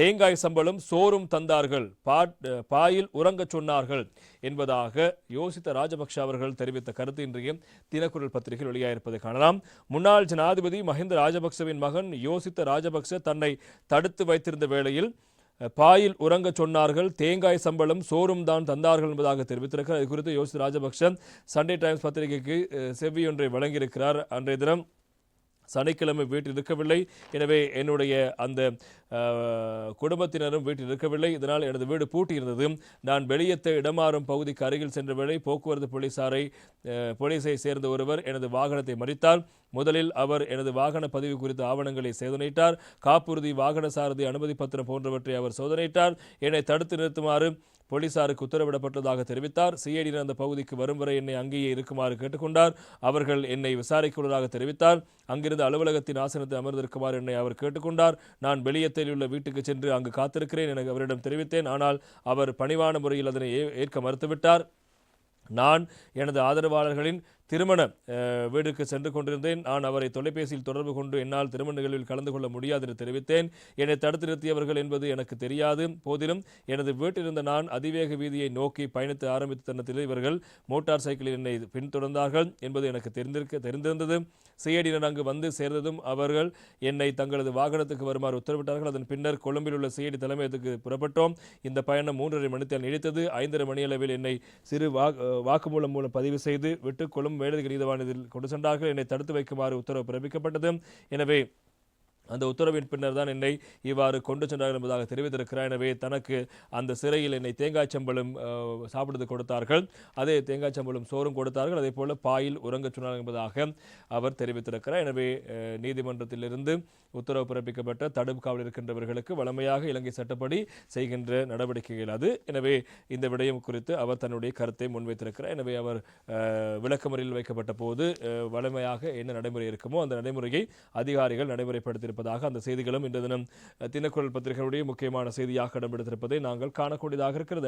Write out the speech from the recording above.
தேங்காய் சம்பளம் சோறும் தந்தார்கள். பாட்- பாயில் உறங்கச் சொன்னார்கள் என்பதாக யோசித்த ராஜபக்ஷ அவர்கள் தெரிவித்த கருத்து இன்றைய தினக்குரல் பத்திரிகையில் வெளியாயிருப்பதை காணலாம். முன்னாள் ஜனாதிபதி மஹிந்த ராஜபக்சவின் மகன் யோசித்த ராஜபக்ச தன்னை தடுத்து வைத்திருந்த வேளையில் பாயில் உறங்கச் சொன்னார்கள். தேங்காய் சம்பளம் சோறும் தான் தந்தார்கள் என்பதாக தெரிவித்திருக்கிறார். இது குறித்து யோசித்த ராஜபக்ஷ சண்டே டைம்ஸ் பத்திரிகைக்கு செவ்வியொன்றை வழங்கியிருக்கிறார். அன்றைய தினம் சனிக்கிழமை வீட்டில் இருக்கவில்லை. எனவே என்னுடைய அந்த குடும்பத்தினரும் வீட்டில் இருக்கவில்லை. இதனால் எனது வீடு பூட்டியிருந்தது. நான் வெளியேற்ற இடமாறும் பகுதிக்கு அருகில் சென்ற வேளை போக்குவரத்து போலீசாரை போலீஸை சேர்ந்த ஒருவர் எனது வாகனத்தை மறித்தார். முதலில் அவர் எனது வாகன பதிவு குறித்த ஆவணங்களை சோதனையிட்டார். காப்புறுதி வாகன சாரதி அனுமதி பத்திரம் போன்றவற்றை அவர் சோதனையிட்டார். என்னை தடுத்து நிறுத்துமாறு போலீசாருக்கு உத்தரவிடப்பட்டதாக தெரிவித்தார். சிஐடியினர் அந்த பகுதிக்கு வரும் வரை என்னை அங்கேயே இருக்குமாறு கேட்டுக்கொண்டார். அவர்கள் என்னை விசாரிக்க தெரிவித்தார். அங்கிருந்து அலுவலகத்தின் ஆசனத்தில் அமர்ந்திருக்குமாறு என்னை அவர் கேட்டுக்கொண்டார். நான் வெளியத்தில் உள்ள வீட்டுக்கு சென்று அங்கு காத்திருக்கிறேன் என அவரிடம் தெரிவித்தேன். ஆனால் அவர் பணிவான முறையில் அதனை ஏ- ஏற்க மறுத்துவிட்டார். நான் எனது ஆதரவாளர்களின் திருமண வீடுக்கு சென்று கொண்டிருந்தேன். நான் அவரை தொலைபேசியில் தொடர்பு கொண்டு என்னால் திருமண நிகழ்வில் கலந்து கொள்ள முடியாது என்று தெரிவித்தேன். என்னை தடுத்து நிறுத்தியவர்கள் என்பது எனக்கு தெரியாது. போதிலும் எனது வீட்டிலிருந்த நான் அதிவேக வீதியை நோக்கி பயணித்து ஆரம்பித்த தருணத்தில் இவர்கள் மோட்டார் சைக்கிளில் என்னை பின்தொடர்ந்தார்கள் என்பது எனக்கு தெரிந்திருக்க தெரிந்திருந்தது. சிஐடியினர் அங்கு வந்து சேர்ந்ததும் அவர்கள் என்னை தங்களது வாகனத்துக்கு வருமாறு உத்தரவிட்டார்கள். அதன் பின்னர் கொழும்பில் உள்ள சிஐடி தலைமையகத்துக்கு புறப்பட்டோம். இந்த பயணம் மூன்றரை மணித்தில் நீடித்தது. ஐந்தரை மணியளவில் என்னை சிறு வா வாக்குமூலம் மூலம் பதிவு செய்து விட்டு கொழும்பு மேலதிக நீதவானதில் கொண்டு சென்றார்கள். என்னை தடுத்து வைக்குமாறு உத்தரவு பிறப்பிக்கப்பட்டது. எனவே அந்த உத்தரவின் பின்னர் தான் என்னை இவ்வாறு கொண்டு சென்றார்கள் என்பதாக தெரிவித்திருக்கிறார். எனவே தனக்கு அந்த சிறையில் என்னை தேங்காய் சம்பளம் சாப்பிடுவது கொடுத்தார்கள். அதே தேங்காய் சம்பளம் சோறும் கொடுத்தார்கள். அதே போல பாயில் உறங்கச் சொன்னார்கள் என்பதாக அவர் தெரிவித்திருக்கிறார். எனவே நீதிமன்றத்திலிருந்து உத்தரவு பிறப்பிக்கப்பட்ட தடுப்பு காவல் இருக்கின்றவர்களுக்கு வழமையாக இலங்கை சட்டப்படி செய்கின்ற நடவடிக்கைகள் அது. எனவே இந்த விடயம் குறித்து அவர் தன்னுடைய கருத்தை முன்வைத்திருக்கிறார். எனவே அவர் அஹ், வைக்கப்பட்ட போது வளமையாக வழமையாக என்ன நடைமுறை இருக்குமோ அந்த நடைமுறையை அதிகாரிகள் இருப்பதாக அந்த செய்திகளும் இன்று தினம் தினக்குரல் பத்திரிகையுடைய முக்கியமான செய்தியாக இடம்பெடுத்திருப்பதை நாங்கள் காணக்கூடியதாக இருக்கிறது.